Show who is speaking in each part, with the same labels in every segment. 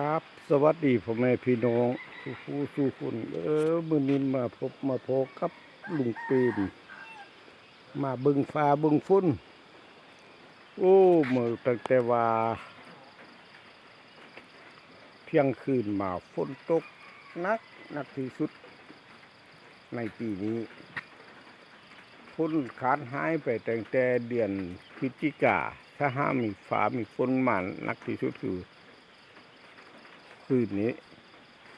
Speaker 1: ครับสวัสดีพ่อแม่พี่น้องสู้ผู้สู้คนเออมื้อนี้มาพบมาพบกับลุงปีนมาบิ่งฟ้าเบิ่งฝนโอ้เมื่อตั้งแต่ว่าเที่ยงคืนมาฝนตกนักนักที่สุด ในปีนี้ฝนขาดหายไปตั้งแต่เดือนพฤศจิกาถ้าห้ามมีฟ้ามีฝนมานักที่สุดคือ คืนนี้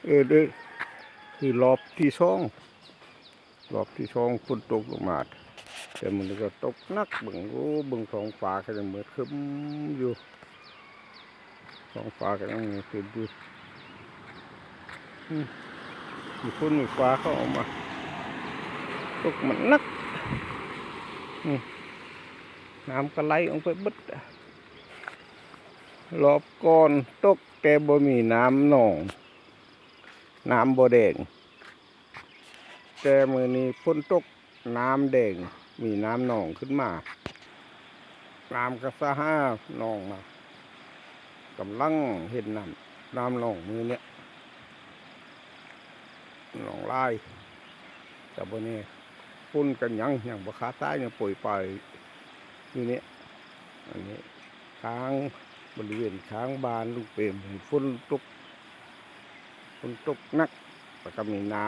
Speaker 1: เออเด้อคือรอบที่สองรอบที่สองฝนตกลงมาแต่มันก็ตกนักเบิงโอ้เบิงท้องฟ้าก็ยังเหมือนครึ้มอยู่ท้องฟ้าก็ยังมีครึ้มอยู่มีฝนมีฟ้าเข้าออกมา ตกมันนักน้ำก็ไหลออกไปบิดอะ รอบก่อนตกแต่บ่มีน้ำหนอง น้ำบ่แดง แต่มือนี้ฝนตกน้ำแดง มีน้ำหนองขึ้นมา น้ำก็สะห้าหนองมากำลังเห็นน้ำน้ำหนองมือเนี้ยหนองลายแต่บนนี้ฝุ่นกันยังยังบ่ขาดตายยังป่วยไปอยู่เนี้ยอันนี้ค้าง บริเวณค้างบานลูกเปรมฝนตกฝนตกนักแล้วก็มีน้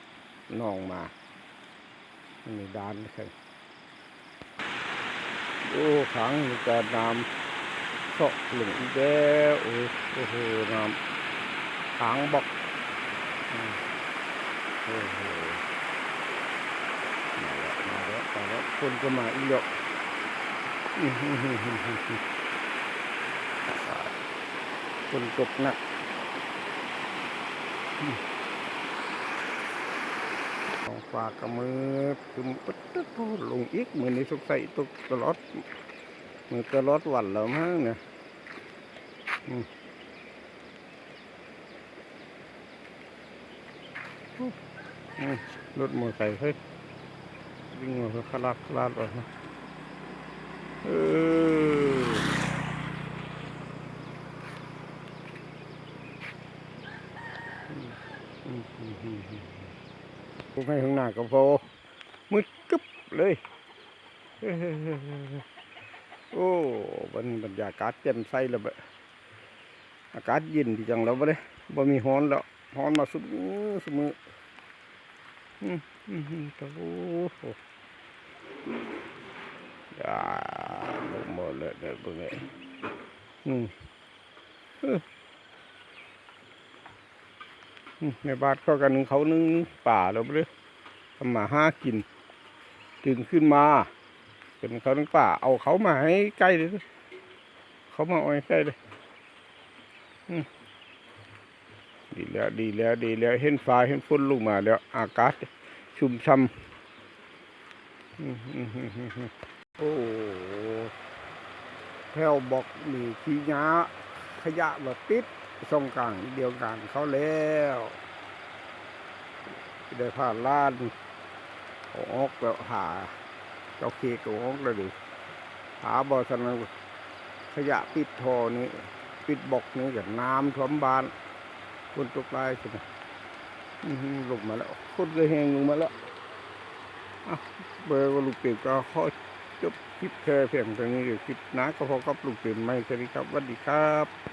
Speaker 1: ำนองมามีดานนะครับโอ้ขังมีแต่น้ำเสาะหลงอีกแล้วโอ้โหน้ำขังบอกโอ้โหมาแล้วมาแล้วมาแล้วคนก็มาอีกแล้ว อื้อหือหือหือหือหือคนตกหนักท้องฟ้ากระมือคือปึ๊ดตึ๊ดลงอีกมือนี้สงสัยตกตลอดมือตลอดวันแล้วมั้งเนี่ยรถมอไซค์เฮ้ยวิ่งมาขลาดขลาดเลยนะเออ อืมอืมอืมอืมผมให้ข้างหน้าก็พอมืดกึ๊บเลยโอ้บรรยากาศแจ่มใสแล้วบะอากาศเย็นดีจังแล้วบ่เลยบ่มีฮ้อนแล้วฮ้อนมาสุดมือสุดมืออืมอืมอืมโอ้โหอย่าลงหมดเลยเด้อเบิ่งเลยอืมอืม ในบ้านเขากันหนึ่งเขาหนึ่งป่าแล้วไปเลยทำมาห้ากิน ถึงขึ้นมา เป็นเขาหนึ่งป่า เอาเขามาให้ใกล้เลยเขามาเอาให้ใกล้เลยดีแล้วดีแล้วดีแล้ว เห็นฟ้าเห็นฝนลงมาแล้ว อากาศชุ่มช่ำโอ้แถวบอกมีขี้ยาขยะแบบติด ส่งกลางเดียวกันเขาแล้วได้ผ่านล้านออกแล้วหาเจ้าเคกเอาอกแล้วดิหาบอสนนขยะปิดทอนี้ ปิดบกนี้กับน้ำท่วมบ้านคนตกได้ใช่ไหมหลงมาแล้วคนก็แหงลงมาแล้วเบอร์ว่าลูกเปียกก็ขอยจบคลิปแค่เพียงเท่านี้เดี๋ยวคลิปน้าก็พอกับลูกเปียกไม่สวัสดีครับสวัสดีครับ